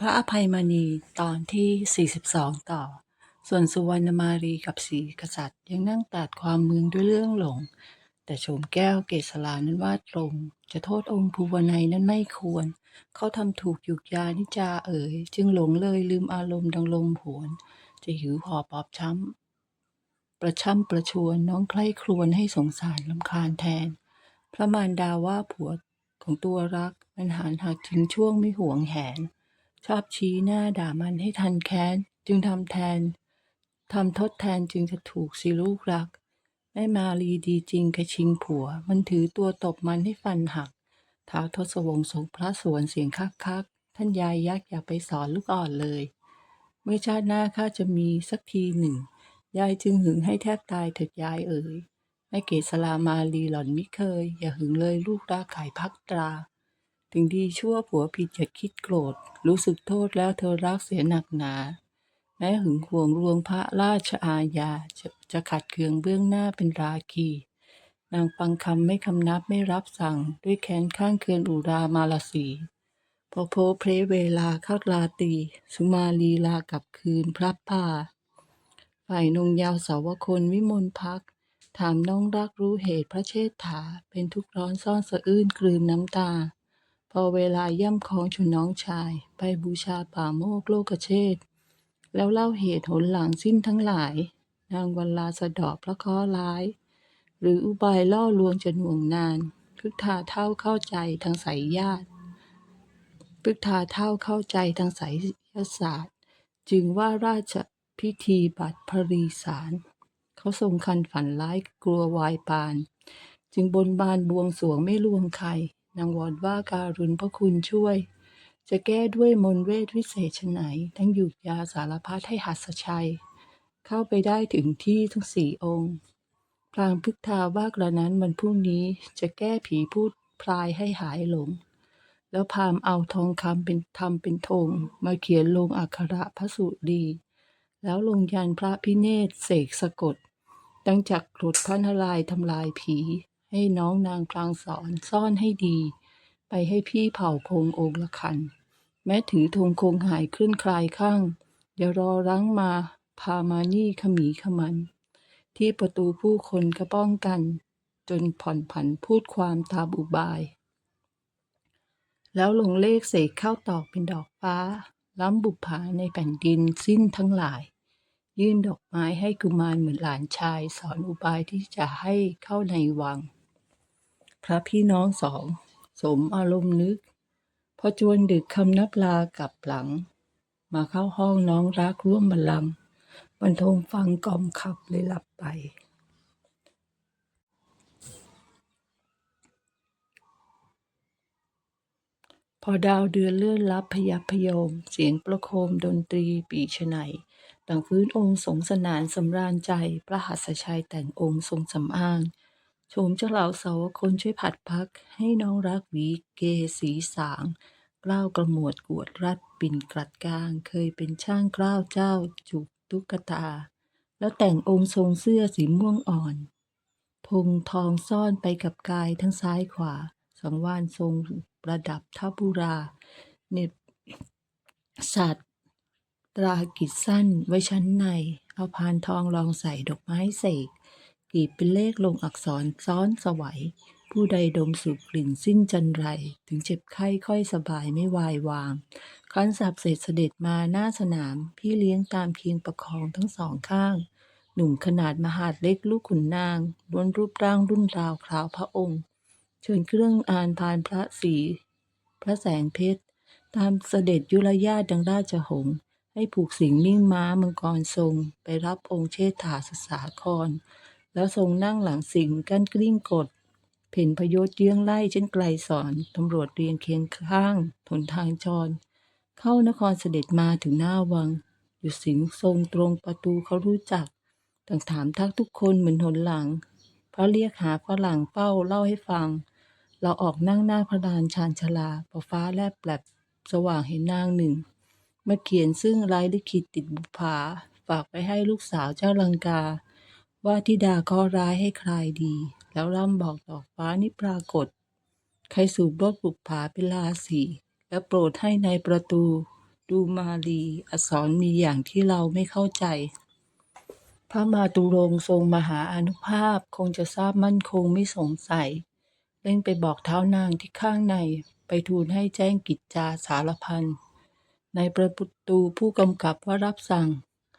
พระอภัยมณีตอนที่ 42 ต่อ ส่วนสุวรรณมารีกับสีกษัตริย์ ยังนั่งตัดความมึนด้วยเรื่องหลง แต่โฉมแก้วเกษรานั้นว่าตรง จะโทษองค์ภูวนัยนั้นไม่ควร เขาทำถูกหยุกยานิจาเอ๋ย จึงหลงเลยลืมอารมณ์ดังลมผวน จะหิวหอบปอบช้ำ ประช่ำประชวนน้องใคร่ครวญให้สงสารลำคาญแทน พระมารดาว่าผัวของตัวรักมันหารหักทิ้งช่วงไม่ห่วงแหน ชอบชี้หน้าด่ามันให้ทันแค้น จึงทำแทนทำทดแทนจึงจะถูกสิลูกรักแม่มาลีดีจริงกระชิงผัว มันถือตัวตบมันให้ฟันหักท้าวทศวงศ์ทรงพระสวนเสียงคักคักๆท่านยายยักษ์อย่าไปสอนลูกอ่อนเลย เมื่อชาติหน้าข้าจะมีสักทีหนึ่ง ยายจึงหึงให้แทบตายเถิดยายเอ๋ยแม่เกศลามาลีหล่อนมิเคย อย่าหึงเลยลูกรักขายพักตรา ถึงดีชั่วผัวผิดอย่าคิดโกรธ รู้สึกโทษแล้วเธอรักเสียหนักหนา แม้หึงหวงรวงพระราชอาญาจะจะขัดเคืองเบื้องหน้าเป็นราคี นางฟังคำไม่คำนับไม่รับสั่ง ด้วยแค้นข้างเคือนอุรามาลสีพอโพเพรเวลาเข้าราตี สุมาลีลากลับคืนพระป่าฝ่ายนงยาวสาวคนวิมลพัก ถามน้องรักรู้เหตุพระเชษฐา เป็นทุกข์ร้อนซ่อนสะอื้นกลืนน้ำตา อเวลาย่ำคองชนน้องชาย ไปบูชาป่าโมกโลกเชษแล้วเล่าเหตุหนหลังสิ้นทั้งหลาย นางวันลาสะดอกพระเคราะห์ร้าย หรืออุบายล่อลวงจะหน่วงนานพึกทาเท่าเข้าใจทางสายญาติพึกทาเท่าเข้าใจทางสายศาสตร์ จึงว่าราชพิธีบัตรพรีสารเขาทรงคันฝันร้ายกลัววายปาน จึงบนบานบวงสวงไม่ลวงใคร นางวอนว่าการุณพระคุณช่วย จะแก้ด้วยมนเวทวิเศษชไฉนทั้งหยุกยาสารพัดให้หัสชัย เข้าไปได้ถึงที่ทั้งสี่องค์พลางพึกทาว่ากระนั้นวันพรุ่งนี้จะแก้ผีพูดพลายให้หายหลง แล้วพามเอาทองคำเป็นทำเป็นธงมาเขียนลงอักขระพระสุรีแล้วลงยันพระพิเนศเสกสะกดตั้งจากกรดพระนารายทำลายผี ให้น้องนางพลางสอนซ่อนให้ดี ไปให้พี่เผ่าพงองค์ละคัน แม้ถือธงคงหายขึ้นคลายข้าง อย่ารอรั้งมาพามานี่ขมีขมัน ที่ประตูผู้คนก็ป้องกัน จนผ่อนผันพูดความตามอุบาย แล้วลงเลขเสกเข้าตอกเป็นดอกฟ้า ล้ำบุปผาในแผ่นดินสิ้นทั้งหลายยื่นดอกไม้ให้กุมารเหมือนหลานชาย สอนอุบายที่จะให้เข้าในวัง พระพี่น้องสอง สมอารมณ์นึก พอจวนดึกคำนับลากลับหลัง มาเข้าห้องน้องรักร่วมบัลลังบรรทมฟังกล่อมขับเลยหลับไปพอดาวเดือนเลื่อนลับพยับพยม เสียงประโคมดนตรีปีชไนยดังฟื้นองค์สงสนานสำราญใจ พระหัสชัยแต่งองค์ทรงสำอาง โฉมเจ้าเหล่าเสาวคนช่วยผัดพัก ให้น้องรักหวีเกสีสางกล้าวกระหมวดกวดรัดปิ่นกลัดกลาง เคยเป็นช่างกล้าวเจ้าจุกตุ๊กตา แล้วแต่งองค์ทรงเสื้อสีม่วงอ่อน พงทองซ่อนไปกับกายทั้งซ้ายขวา สังวานทรงประดับทัพบุรา เน็บสัตว์ตรากิจสั้นไว้ชั้นใน เอาพานทองรองใส่ดอกไม้เสก กรีบเป็นเลขลงอักษรซ้อนสวัย ผู้ใดดมสูบกลิ่นสิ้นจันไร ถึงเจ็บไข้ค่อยสบายไม่วายวางครั้นสับเสร็จเสด็จมาหน้าสนาม พี่เลี้ยงตามเคียงประคองทั้งสองข้าง หนุ่มขนาดมหาดเล็กลูกขุนนางล้วนรูปร่างรุ่นราวคราวพระองค์ เชิญเครื่องอานพานพระศรีพระแสงเพชร ตามเสด็จยุรญาติดังราชหงให้ผูกสิงมิ่งม้ามังกรทรง ไปรับองค์เชษฐาสสาคร แล้วทรงนั่งหลังสิงกั้นกลิ้งกด เพ่นพยศเยื้องไล่เช่นไกลสอนตำรวจเรียนเคียงข้างทนทางจร เข้านครเสด็จมาถึงหน้าวัง อยู่สิงทรงตรงประตูเขารู้จัก ต่างถามทักทุกคนเหมือนหนหลัง พระเรียกหาฝรั่งเป้าเล่าให้ฟัง เราออกนั่งหน้าพระลานชานชลาพอฟ้าแลบแปลบสว่างเห็นนางหนึ่งมาเขียนซึ่งลายลิขิตติดบุปผาฝากไปให้ลูกสาวเจ้าลังกา ว่าทิดาก็ร้ายให้คลายดี แล้วร่ำบอกดอกฟ้านี่ปรากฏ ใครสูบรถบุปผาเป็นราศีแล้วโปรดให้ในประตู ดูมาลีอักษรมีอย่างที่เราไม่เข้าใจ พระมาตุรงทรงมหาอนุภาพคงจะทราบมั่นคงไม่สงสัยเร่งไปบอกเท้านางที่ข้างในไปทูลให้แจ้งกิจจาสารพันในประตูผู้กำกับว่ารับสั่ง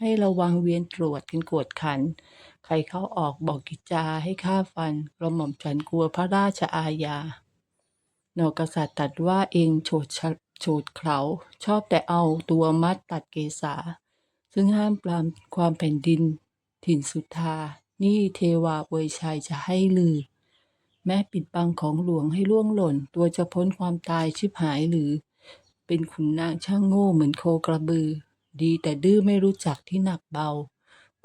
ให้ระวังเวียนตรวจกันกวดขัน ใครเข้าออกบอกกิจจาให้ฆ่าฟันกระหม่อมฉันกลัวพระราชอาญา นอกกษัตริย์ตัดว่าเองโฉดโฉดเขาชอบแต่เอาตัวมัดตัดเกษา ซึ่งห้ามปรามความแผ่นดิน ถิ่นสุธา นี่เทวาเวยชัยจะให้ลือ แม้ปิดบังของหลวงให้ล่วงหล่น ตัวจะพ้นความตายชิบหายหรือ เป็นขุนนางช่างโง่เหมือนโคกระบือ ดีแต่ดื้อไม่รู้จักที่หนักเบา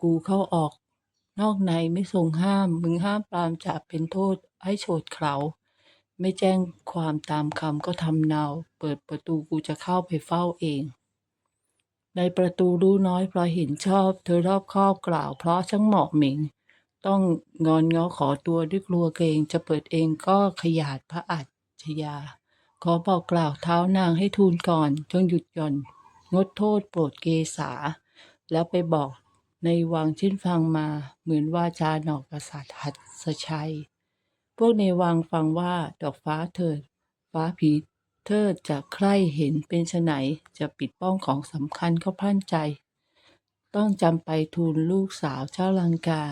กูเข้าออก นอกในไม่ทรงห้าม มึงห้ามปรามจะเป็นโทษให้โฉดเขา ไม่แจ้งความตามคำก็ทำเนา เปิดประตูกูจะเข้าไปเฝ้าเอง ในประตูรู้น้อยเพราะเห็นชอบ เธอรอบครอบกล่าว เพราะช่างเหมาะเหม่งต้องงอนง้อขอตัวด้วยกลัวเกรงจะเปิดเองก็ขยาดพระอัจฉยาขอบอกกล่าวเท้านางให้ทูลก่อนจงหยุดหย่อน งดโทษโปรดเกษา แล้วไปบอกในวังชิ้นฟังมาเหมือนว่าจาหนอกกษัตริย์หัดสชัย พวกในวังฟังว่าดอกฟ้าเถิด ฟ้าผีเทิดจะใคร่เห็นเป็นไฉนจะปิดป้องของสำคัญเขาพลั้นใจ ต้องจำไปทูลลูกสาวเจ้าลังกา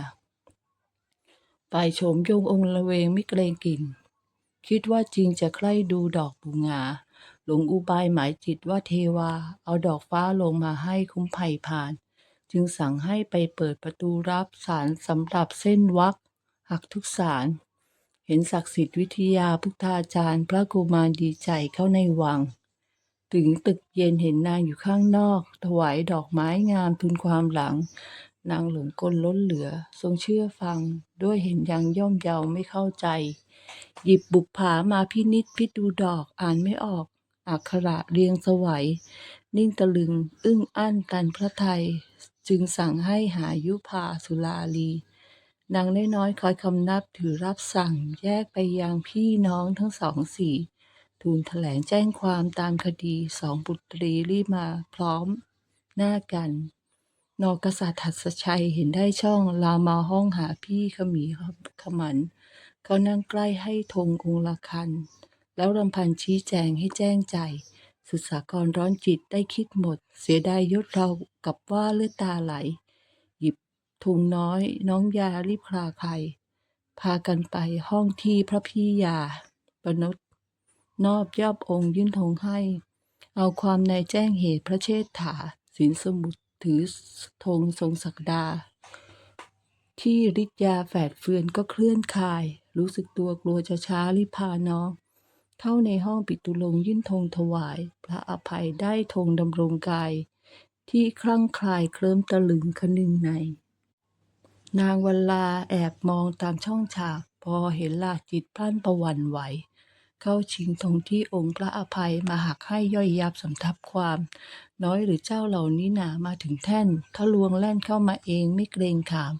ไปโฉมยงองค์ละเวงไม่เกรงกลิ่น คิดว่าจริงจะใคร่ดูดอกบูงา หลงอุบายหมายจิตว่าเทวา เอาดอกฟ้าลงมาให้คุ้มไผ่ผ่าน จึงสั่งให้ไปเปิดประตูรับสารสำหรับเส้นวักหักทุกสารเห็นศักดิ์สิทธิ์วิทยาพุทธาจารย์ พระกุมารดีใจเข้าในวัง ถึงตึกเย็นเห็นนางอยู่ข้างนอก ถวายดอกไม้งามทุนความหลัง นางหลงกลล้นเหลือ ทรงเชื่อฟัง ด้วยเห็นยังย่อมเยาไม่เข้าใจ หยิบบุปผามาพินิจพิดูดอกอ่านไม่ออก อักขระเรียงสวัย นิ่งตะลึง อึ้งอั้นกันพระไทย จึงสั่งให้หายุพาสุลาลีนางน้อยๆคอยคำนับถือรับสั่งแยกไปยังพี่น้องทั้งสองสี่ทูลแถลงแจ้งความตามคดีสองบุตรีรีมาพร้อมหน้ากัน นอกกษัตริย์หัสชัยเห็นได้ช่องลามาห้องหาพี่ขมีขมัน เขานั่งใกล้ให้ธงองละคัน แล้วรำพันชี้แจงให้แจ้งใจ สุสากรร้อนจิตได้คิดหมด เสียดายยศเรากับว่าเลือดตาไหล หยิบทุงน้อย น้องยารีบคลาใครพากันไปห้องที่พระพี่ยาประนตนอบยอบองค์ยื่นธงให้ เอาความในแจ้งเหตุพระเชษฐาสินสมุทรถือธงทรงศักดา ที่ฤทธยาแฝดเฟือนก็เคลื่อนคาย รู้สึกตัวกลัวจะช้ารีพาน้อง เข้าในห้องปิตุลงยื่นธงถวาย พระอภัยได้ธงดำรงกาย ที่คลั่งคลายเคลิ้มตะลึงคนึงใน นางวัลลาแอบมองตามช่องฉาก พอเห็นลาจิตพลันประวันไหว เข้าชิงธงที่องค์พระอภัยมาหักให้ย่อยยับสำทับความ น้อยหรือเจ้าเหล่านี้หนามาถึงแท่นถ้าลวงแล่นเข้ามาเองไม่เกรงขาม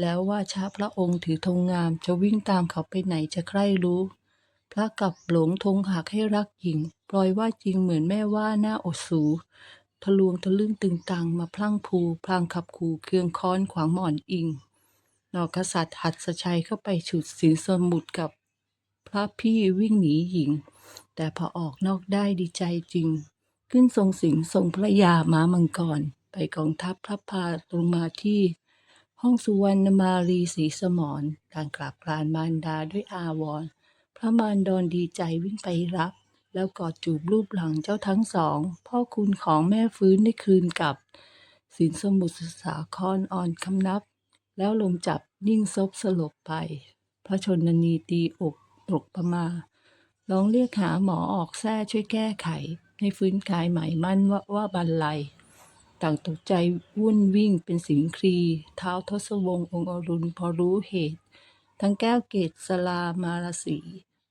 แล้วว่าช้าพระองค์ถือธงงามจะวิ่งตามเขาไปไหนจะใครรู้ พระกับหลงธงหักให้รักหญิงปล่อยว่าจริงเหมือนแม่ว่าหน้าอดสูทะลวงทะลึ่งตึงตังมาพลั้งพูพลางขับขู่เครื่องค้อนขวางหมอนอิงนอกกษัตริย์หัดสชัยเข้าไปฉุดสินสมุทรกับพระพี่วิ่งหนีหญิง แต่พอออกนอกได้ดีใจจริง ขึ้นทรงสิงทรงพระยาม้ามังกร ไปกองทัพพระพาลงมาที่ ห้องสุวรรณมารีศรีสมรต่างกราบกรานมารดาด้วยอาวร ระมารดอนดีใจวิ่งไปรับ แล้วกอดจูบรูปหลังเจ้าทั้งสอง พ่อคุณของแม่ฟื้นได้คืนกับสินสมุทรสาครอ่อนคำนับ แล้วลมจับนิ่งซบสลบไป พระชนนีตีอกตกประมาลองเรียกหาหมอออกแท้ช่วยแก้ไข ให้ฟื้นกายใหม่มั่นว่าว่าบรรลัย ต่างตกใจวุ่นวิ่งเป็นสิงครี เท้าทศวงศ์องค์อรุณพอรู้เหตุ ทั้งแก้วเกตสลามาราศี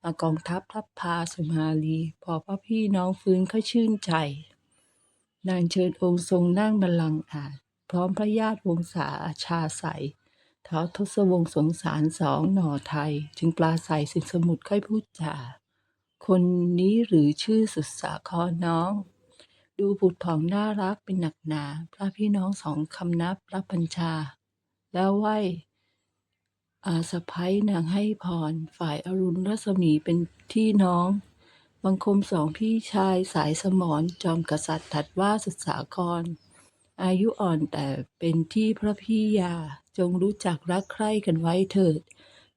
มากองทัพพระพาสุมาลี พอพระพี่น้องฟื้นเขาชื่นใจ นางเชิญองค์ทรงนั่งบัลลังก์อาจพร้อมพระญาติวงศาชาใสเท้าทศวงศ์สงสารสองหน่อไทย จึงปลาใสสินสมุทรค่อยพูดจาคนนี้หรือชื่อสุดสาครน้อง ดูผุดผ่องน่ารักเป็นหนักหนา พระพี่น้องสองคำนับรับบัญชา แล้วไหว อาสะพ้ยนางให้พร ฝ่ายอรุณรัศมีเป็นที่น้อง บังคมสองพี่ชายสายสมรจอมกษัตริย์ถัดว่าสุดสาคร อายุอ่อนแต่เป็นที่พระพี่ยาจงรู้จักรักใคร่กันไว้เถิด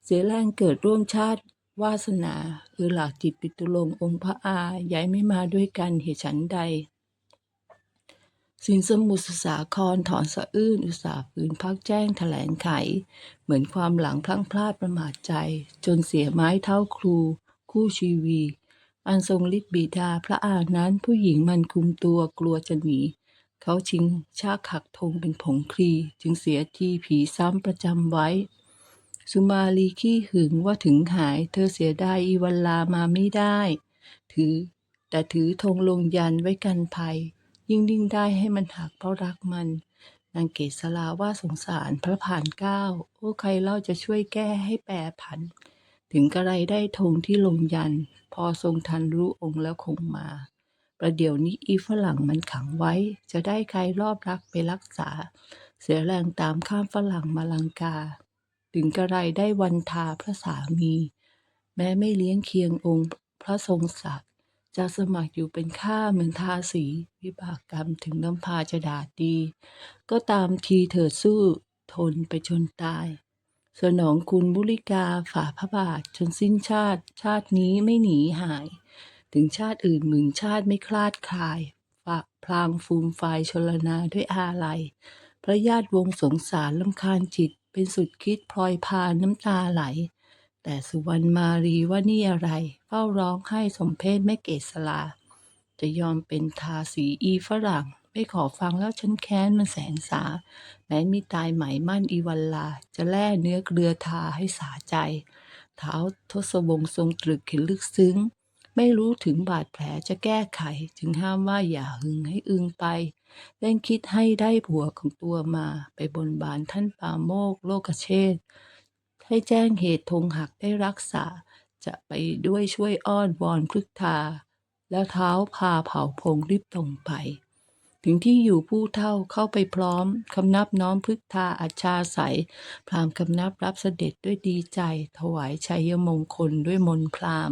เสียแรงเกิดร่วมชาติวาสนาเออหลากจิตปิตุลงองค์พระอาย้ายไม่มาด้วยกันเหตุฉันใด สินสมุทรสาครถอนสะอื้นอุตสาห์ฝืนพักแจ้งแถลงไข เหมือนความหลังพลั้งพลาดประมาทใจ จนเสียไม้เท่าครู คู่ชีวี อันทรงฤทธิ์บิดาพระอานั้นผู้หญิงมันคุมตัวกลัวจะหนี เขาชิงชากขักธงเป็นผงคลี จึงเสียทีผีซ้ำประจำไว้ สุมาลีขี้หึงว่าถึงหาย เธอเสียดายอีวันลามาไม่ได้ ถือ แต่ถือธงลงยันไว้กันภัย ยิ่งดิ้งได้ให้มันหักเพราะรักมัน นางเกศลาว่าสงสารพระผ่านเก้าโอ้ใครเล่าจะช่วยแก้ให้แปรผัน ถึงกระไรได้ธงที่ลงยัน พอทรงทันรู้องค์แล้วคงมา ประเดี๋ยวนี้อีฝรั่งมันขังไว้ จะได้ใครรอบรักไปรักษา เสียแรงตามข้ามฝรั่งมาลังกา ถึงกระไรได้วันทาพระสามี แม้ไม่เลี้ยงเคียงองค์พระทรงศักด จะสมัครอยู่เป็นข้าเหมือนทาสี วิบากกรรมถึงน้ำพาจะด่าดี ก็ตามทีเถิดสู้ทนไปจนตาย สนองคุณบุริกาฝ่าพระบาทจนสิ้นชาติ ชาตินี้ไม่หนีหาย ถึงชาติอื่นหมื่นชาติไม่คลาดคลายฝากพลางฟูมไฟชลนาด้วยอาลัย พระญาติวงสงสารลำคาญจิตเป็นสุดคิดพลอยพาน้ำตาไหล แต่สุวรรณมารีว่านี่อะไร เฝ้าร้องให้สมเพศแม่เกศลา จะยอมเป็นทาสีอีฝรั่ง ไม่ขอฟังแล้วฉันแค้นมันแสนสา แม้มีตายไหมมั่นอีวันลา จะแล่เนื้อเกลือทาให้สาใจ เท้าทศวงศ์ทรงตรึกเห็นลึกซึ้ง ไม่รู้ถึงบาดแผลจะแก้ไขจึงห้ามว่าอย่าหึงให้อึงไปเร่งคิดให้ได้ผัวของตัวมาไปบนบานท่านปาโมกโลกเชษฐ ให้แจ้งเหตุธงหักได้รักษา จะไปด้วยช่วยอ้อนวอนพฤกษาแล้วเท้าพาเผาพงรีบตรงไป ถึงที่อยู่ผู้เท่าเข้าไปพร้อม คำนับน้อมพฤกษาอัจฉาใสยพรามคำนับรับเสด็จด้วยดีใจ ถวายชัยมงคลด้วยมนต์พราม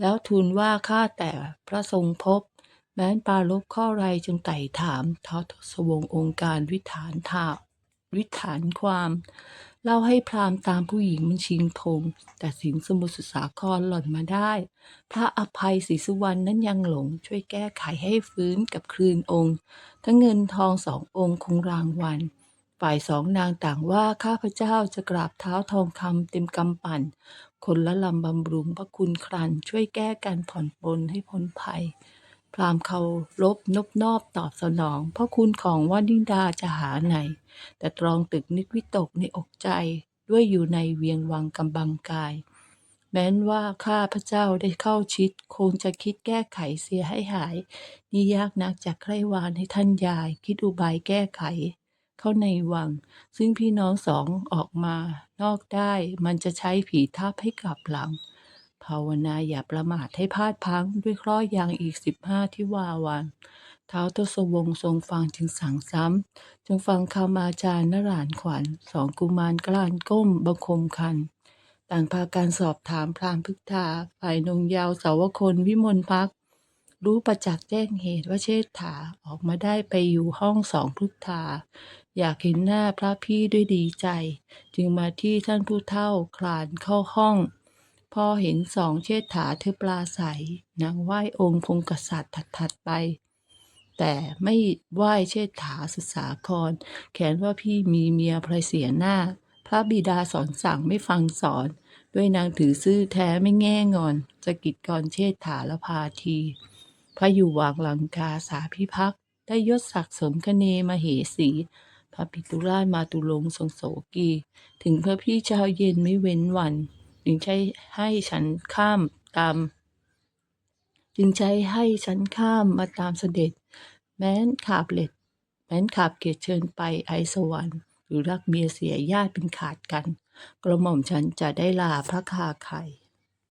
แล้วทูลว่าข้าแต่พระทรงพบ แม้นปารบข้อไรจึงไต่ถามท้าทศวงศ์องค์การวิถานถาวิถานความ เล่าให้พราหมณ์ตามผู้หญิงมันชิงธงแต่สิงสมุทรสาครหล่อนมาได้ พระอภัยศรีสุวรรณนั้นยังหลง ช่วยแก้ไขให้ฟื้นกับคืนองค์ ทั้งเงินทองสององค์คงรางวัลฝ่ายสองนางต่างว่าข้าพเจ้าจะกราบเท้าทองคำเต็มกำปั่น คนละลำบำรุงพระคุณครันช่วยแก้การผ่อนปลนให้พ้นภัย พรามเคารพนบนอบตอบสนอง เพราะคุณของวานิดาจะหาไหน แต่ตรองตึกนิกวิตกในอกใจด้วยอยู่ในเวียงวังกำบังกาย แม้นว่าข้าพระเจ้าได้เข้าชิด คงจะคิดแก้ไขเสียให้หาย นี่ยากนักจากใครวานให้ท่านยาย คิดอุบายแก้ไข เข้าในวัง ซึ่งพี่น้องสองออกมานอกได้มันจะใช้ผีทับให้กลับหลังาวนาอย่าประมาทให้พลาดพังด้วยเคราะห์ยางอีกสิบห้าที่วาวันท้าวทศวงศ์ทรงฟังจึงสั่งซ้ำจึงฟังคำอาจารย์นรานขวัญสองกุมารกลานก้มบังคมคัน ต่างพาการสอบถามพรามพึกษาฝ่ายนงยาวสาวคนวิมลพัก รู้ประจักษ์แจ้งเหตุว่าเชษฐาออกมาได้ไปอยู่ห้องสองพฤกษาอยากเห็นหน้าพระพี่ด้วยดีใจ จึงมาที่ท่านผู้เฒ่าคลานเข้าห้อง พอเห็นสองเชษฐาเธอปลาใสนางไหว้องค์พงกษัตริย์ถัดๆไป แต่ไม่ไหว้เชษฐาสุสาคร แขนว่าพี่มีเมียพลอยเสียหน้า พระบิดาสอนสั่งไม่ฟังสอน ด้วยนางถือซื่อแท้ไม่แง่งอนจะกิดกรเชษฐาและพาที พระอยู่วางหลังกาสาพิพักได้ยศศักดิ์สมคเนมาเหสีพระปิตุราชมาตุลงทรงโสกี ถึงพระพี่เจ้าเย็นไม่เว้นวัน จึงใช้ให้ฉันข้ามตาม จึงใช้ให้ฉันข้ามมาตามเสด็จ แม้นขาบเล็ด แม้นขาบเกียรติเชิญไปไอสวรรค์หรือรักเมียเสียญาติเป็นขาดกัน กระหม่อมฉันจะได้ลาพระคาไข่